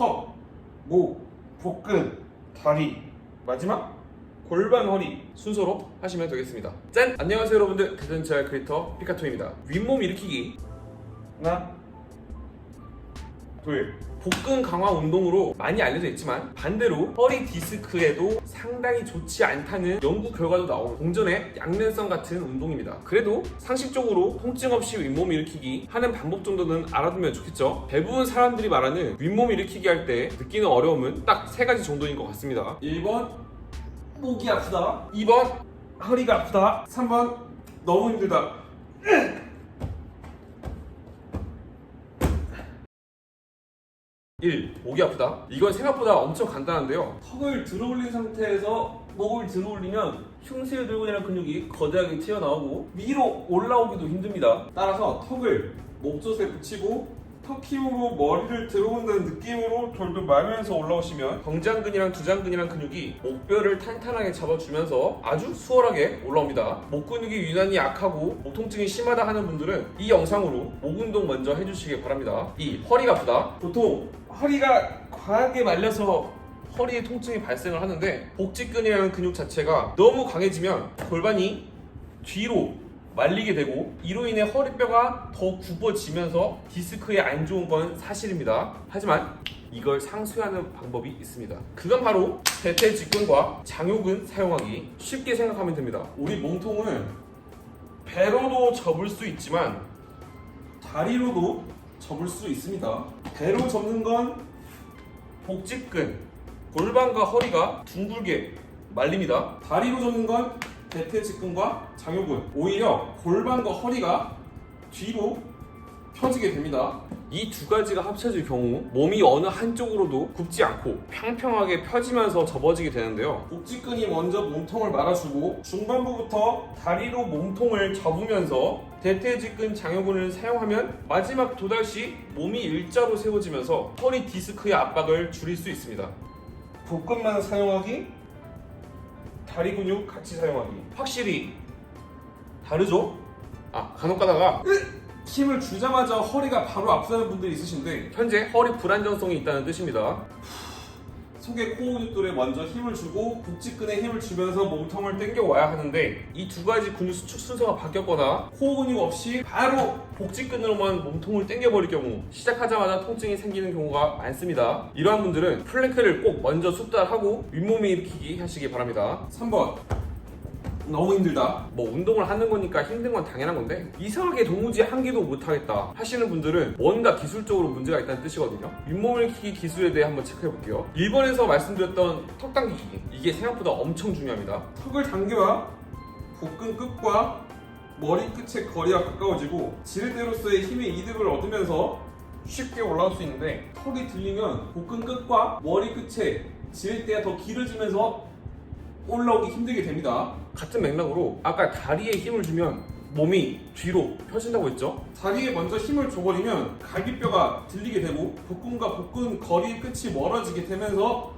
턱, 목, 복근, 다리, 마지막 골반 허리 순서로 하시면 되겠습니다. 짠! 안녕하세요 여러분들 대전체알 크리에이터 피카토입니다. 윗몸 일으키기 하나 둘 복근 강화 운동으로 많이 알려져 있지만 반대로 허리 디스크에도 상당히 좋지 않다는 연구 결과도 나온 공전의 양면성 같은 운동입니다. 그래도 상식적으로 통증 없이 윗몸 일으키기 하는 방법 정도는 알아두면 좋겠죠. 대부분 사람들이 말하는 윗몸 일으키기 할 때 느끼는 어려움은 딱 세 가지 정도인 것 같습니다. 1번 목이 아프다. 2번 허리가 아프다. 3번 너무 힘들다. 1. 목이 아프다. 이건 생각보다 엄청 간단한데요. 턱을 들어 올린 상태에서 목을 들어 올리면 흉쇄 돌근이라는 근육이 거대하게 튀어나오고 위로 올라오기도 힘듭니다. 따라서 턱을 목젖에 붙이고 턱 힘으로 머리를 들어온다는 느낌으로 돌돌 말면서 올라오시면 경장근이랑 두장근이랑 근육이 목뼈를 탄탄하게 잡아주면서 아주 수월하게 올라옵니다. 목 근육이 유난히 약하고 목 통증이 심하다 하는 분들은 이 영상으로 목 운동 먼저 해주시기 바랍니다. 2. 허리가 아프다. 보통 허리가 과하게 말려서 허리에 통증이 발생을 하는데 복직근이라는 근육 자체가 너무 강해지면 골반이 뒤로 말리게 되고 이로 인해 허리뼈가 더 굽어지면서 디스크에 안 좋은 건 사실입니다. 하지만 이걸 상쇄하는 방법이 있습니다. 그건 바로 대퇴 직근과 장요근 사용하기. 쉽게 생각하면 됩니다. 우리 몸통은 배로도 접을 수 있지만 다리로도 접을 수 있습니다. 배로 접는 건 복직근, 골반과 허리가 둥글게 말립니다. 다리로 접는 건 대퇴 직근과 장요근. 오히려 골반과 허리가 뒤로 펴지게 됩니다. 이 두 가지가 합쳐질 경우 몸이 어느 한쪽으로도 굽지 않고 평평하게 펴지면서 접어지게 되는데요. 복직근이 먼저 몸통을 말아주고 중반부부터 다리로 몸통을 접으면서 대퇴직근 장요근을 사용하면 마지막 도달 시 몸이 일자로 세워지면서 허리 디스크의 압박을 줄일 수 있습니다. 복근만 사용하기, 다리 근육 같이 사용하기. 확실히 다르죠? 아 간혹 가다가 힘을 주자마자 허리가 바로 아프다는 분들이 있으신데 현재 허리 불안정성이 있다는 뜻입니다. 속의 코어 근육들에 먼저 힘을 주고 복직근에 힘을 주면서 몸통을 당겨 와야 하는데 이 두 가지 근육 수축 순서가 바뀌었거나 코어 근육 없이 바로 복직근으로만 몸통을 당겨 버릴 경우 시작하자마자 통증이 생기는 경우가 많습니다. 이러한 분들은 플랭크를 꼭 먼저 숙달하고 윗몸 일으키기 하시기 바랍니다. 3번 너무 힘들다. 뭐 운동을 하는 거니까 힘든 건 당연한 건데 이상하게 도무지 한 개도 못 하겠다 하시는 분들은 뭔가 기술적으로 문제가 있다는 뜻이거든요. 윗몸을 키기 기술에 대해 한번 체크해 볼게요. 1번에서 말씀드렸던 턱 당기기 이게 생각보다 엄청 중요합니다. 턱을 당겨야 복근 끝과 머리 끝의 거리가 가까워지고 지렛대로서의 힘의 이득을 얻으면서 쉽게 올라올 수 있는데 턱이 들리면 복근 끝과 머리 끝에 지렛대가 더 길어지면서 올라오기 힘들게 됩니다. 같은 맥락으로 아까 다리에 힘을 주면 몸이 뒤로 펴진다고 했죠? 다리에 먼저 힘을 줘버리면 갈비뼈가 들리게 되고 복근과 복근 거리 끝이 멀어지게 되면서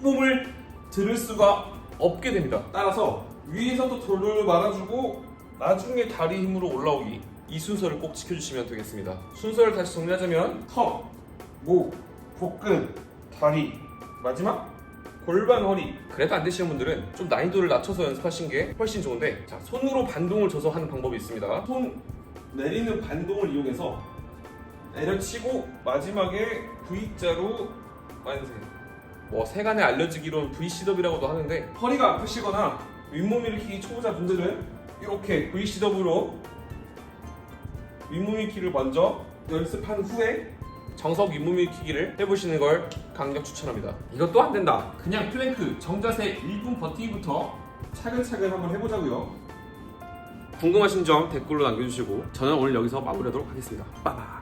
몸을 들을 수가 없게 됩니다. 따라서 위에서도 돌돌 말아주고 나중에 다리 힘으로 올라오기 이 순서를 꼭 지켜주시면 되겠습니다. 순서를 다시 정리하자면 턱, 목, 복근, 다리 마지막 골반 허리. 그래도 안 되시는 분들은 좀 난이도를 낮춰서 연습하시는 게 훨씬 좋은데 자 손으로 반동을 줘서 하는 방법이 있습니다. 손 내리는 반동을 이용해서 내려치고 마지막에 V자로 완성 뭐 세간에 알려지기로는 V시덥이라고도 하는데 허리가 아프시거나 윗몸 일으키기 초보자 분들은 이렇게 V시덥으로 윗몸 일으키기를 먼저 연습한 후에 정석 윗몸 일으키기를 해보시는 걸 강력 추천합니다. 이것도 안 된다. 그냥 플랭크 정자세 1분 버티기부터 차근차근 한번 해보자고요. 궁금하신 점 댓글로 남겨주시고 저는 오늘 여기서 마무리하도록 하겠습니다. 빠바.